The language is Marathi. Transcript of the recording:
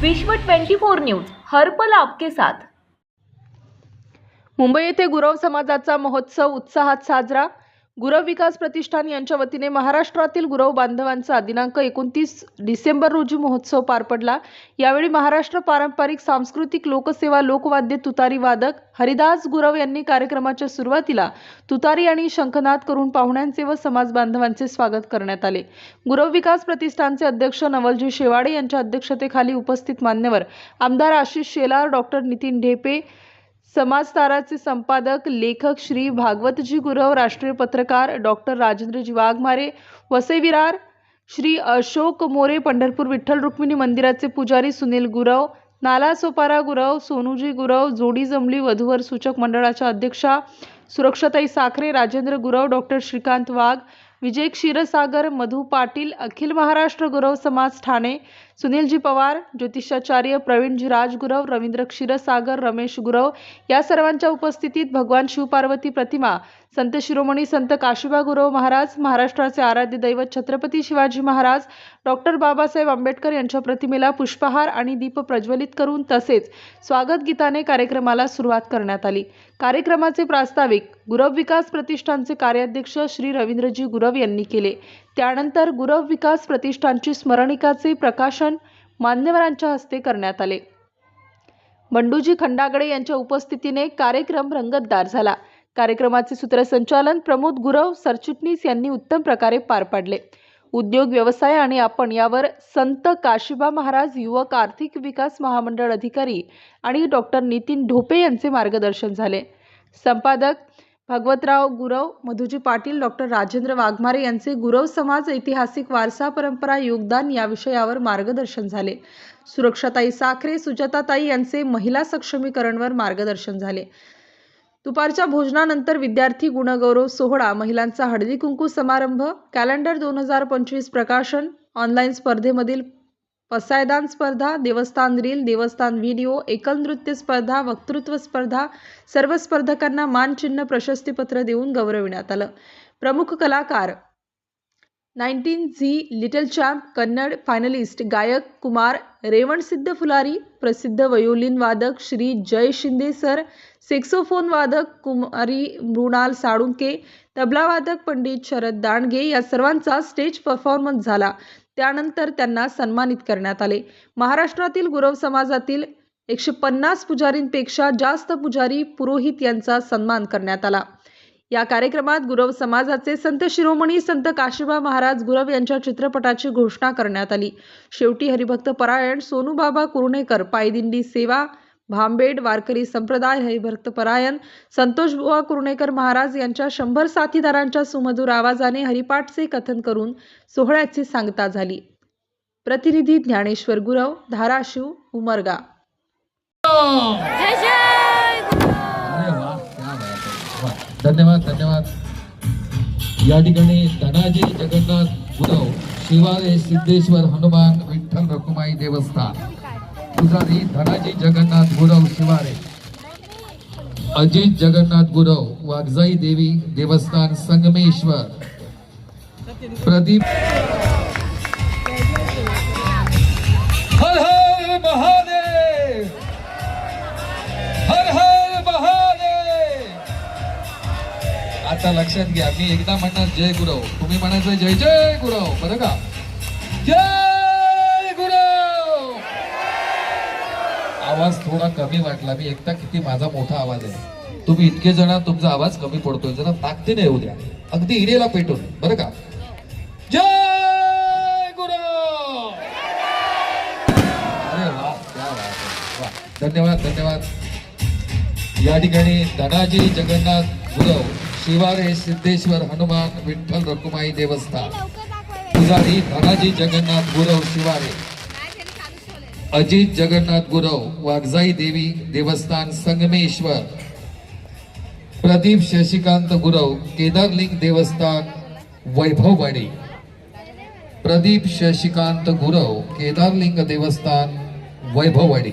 विश्व 24 न्यूज हर्पल आपके साथ. मुंबई येथे गुरव समाजाचा महोत्सव उत्साहात साजरा. गुरव विकास प्रतिष्ठान यांच्या वतीने महाराष्ट्रातील गुरव बांधवांचा दिनांक एकोणतीस डिसेंबर रोजी महोत्सव पार पडला. यावेळी महाराष्ट्र पारंपरिक सांस्कृतिक लोकसेवा लोकवाद्य तुतारी वादक हरिदास गुरव यांनी कार्यक्रमाच्या सुरुवातीला तुतारी आणि शंखनाद करून पाहुण्यांचे व समाज बांधवांचे स्वागत करण्यात आले. गुरव विकास प्रतिष्ठानचे अध्यक्ष नवलजी शेवाडे यांच्या अध्यक्षतेखाली उपस्थित मान्यवर आमदार आशिष शेलार डॉक्टर नितीन ढेपे समाजताराचे संपादक लेखक श्री भागवतजी गुरव राष्ट्रीय पत्रकार डॉक्टर राजेंद्रजी वाघमारे वसेविरार श्री अशोक मोरे पंढरपूर विठ्ठल रुक्मिणी मंदिराचे पुजारी सुनील गुरव नाला सोपारा गुरव सोनूजी गुरव जोडी जमली वधूवर सूचक मंडळाच्या अध्यक्षा सुरक्षाताई साखरे राजेंद्र गुरव डॉक्टर श्रीकांत वाघ विजय क्षीरसागर मधु पाटील अखिल महाराष्ट्र गुरव समाज ठाणे सुनीलजी पवार ज्योतिषाचार्य प्रवीणजी राजगुरव रवींद्र क्षीरसागर रमेश गुरव या सर्वांच्या उपस्थितीत भगवान शिवपार्वती प्रतिमा संत शिरोमणी संत काशिबा गुरव महाराज महाराष्ट्राचे आराध्य दैवत छत्रपती शिवाजी महाराज डॉक्टर बाबासाहेब आंबेडकर यांच्या प्रतिमेला पुष्पहार आणि दीप प्रज्वलित करून तसेच स्वागत गीताने कार्यक्रमाला सुरुवात करण्यात आली. कार्यक्रमाचे प्रास्ताविक गुरव विकास प्रतिष्ठानचे कार्याध्यक्ष श्री रवींद्रजी गुरव यांनी केले. त्यानंतर गुरव विकास प्रतिष्ठानची स्मरणिकाचे प्रकाशन मान्यवरांच्या हस्ते करण्यात आले. बंडूजी खंडागडे यांच्या उपस्थितीने कार्यक्रम रंगतदार झाला. कार्यक्रमाचे सूत्रसंचालन प्रमोद गुरव सरचिटणीस यांनी उत्तम प्रकारे पार पाडले. उद्योग व्यवसाय आणि आपण यावर संत काशिबा महाराज युवक आर्थिक विकास महामंडळ अधिकारी आणि डॉक्टर नितीन ढोपे यांचे मार्गदर्शन झाले. संपादक भगवतराव गुरव मधुजी पाटील डॉक्टर राजेंद्र वाघमारे यांचे गुरव समाज ऐतिहासिक वारसा परंपरा योगदान या विषयावर मार्गदर्शन झाले. सुरक्षाताई साखरे सुजाताताई यांचे महिला सक्षमीकरणवर मार्गदर्शन झाले. दुपारच्या भोजनानंतर विद्यार्थी गुणगौरव सोहळा महिलांचा हळदी कुंकू समारंभ कॅलेंडर दोन हजार पंचवीस प्रकाशन ऑनलाईन स्पर्धेमधील पसायदान स्पर्धा देवस्थान रील देवस्थान व्हिडिओ एकल नृत्य स्पर्धा वक्तृत्व स्पर्धा सर्व स्पर्धकांना मानचिन्ह प्रशस्तीपत्र देऊन गौरविण्यात आलं. प्रमुख कलाकार nineteen Zee little champ Kannada finalist गायक कुमार रेवणसिद्ध फुलारी प्रसिद्ध वयोलिन वादक श्री जय शिंदे सर सेक्सोफोन वादक कुमारी मृणाल साळुंके तबलावादक पंडित शरद दांडगे या सर्वांचा स्टेज परफॉर्मन्स झाला. त्यानंतर त्यांना सन्मानित करण्यात आले. महाराष्ट्रातील गुरव समाजातील एकशे पन्नास पुजारींपेक्षा जास्त पुजारी पुरोहित यांचा सन्मान करण्यात आला. या कार्यक्रमात गुरव समाजाचे संत शिरोमणी संत काशीबा महाराज गुरव यांच्या चित्रपटाची घोषणा करण्यात आली. शेवटी हरिभक्त परायण सोनूबाबा कुरुणेकर पायदिंडी सेवा भांबेड वारकरी संप्रदाय हे भक्तपरायण संतोषबुवा कुर्णेकर महाराज यांच्या शंभर साथीदारांच्या सुमधुर आवाजाने हरिपाठचे कथन करून सोहळ्याची सांगता झाली. प्रतिनिधी ज्ञानेश्वर गुरव धाराशिव उमरगा. धन्यवाद धन्यवाद. या ठिकाणी धनाजी जगन्नाथ गुरव शिवारे सिद्धेश्वर हनुमान विठ्ठल रखुमाई देवस्थान. पुजारी धनाजी जगन्नाथ गुरव शिवारे अजित जगन्नाथ गुरव वागजाई देवी देवस्थान संगमेश्वर प्रदीप हर हर महादेव! हर हर महादेव! आता लक्षात घ्या मी एकदा म्हणणार जय गुरव. तुम्ही म्हणायचं जय जय गुरव बरं का? जय गुरव आवाज थोडा कमी वाटला. मी एकटा किती माझा मोठा आवाज आहे. तुम्ही इतके जण तुमचा आवाज कमी पडतोय. जरा ताकदीने येऊ द्या. अगदी इरेला पेटून. बरं का? जय गुरु! अरे वा वा धन्यवाद धन्यवाद. या ठिकाणी धनाजी जगन्नाथ गुरव शिवारे सिद्धेश्वर हनुमान विठ्ठल रकुमाई देवस्थान. पुजारी धनाजी जगन्नाथ गुरव शिवारे. अजित जगन्नाथ गुरव वाघजाई देवी देवस्थान संगमेश्वर. प्रदीप शशिकांत गुरव केदारलिंग देवस्थान वैभववाडी. प्रदीप शशिकांत गुरव केदारलिंग देवस्थान वैभववाडी.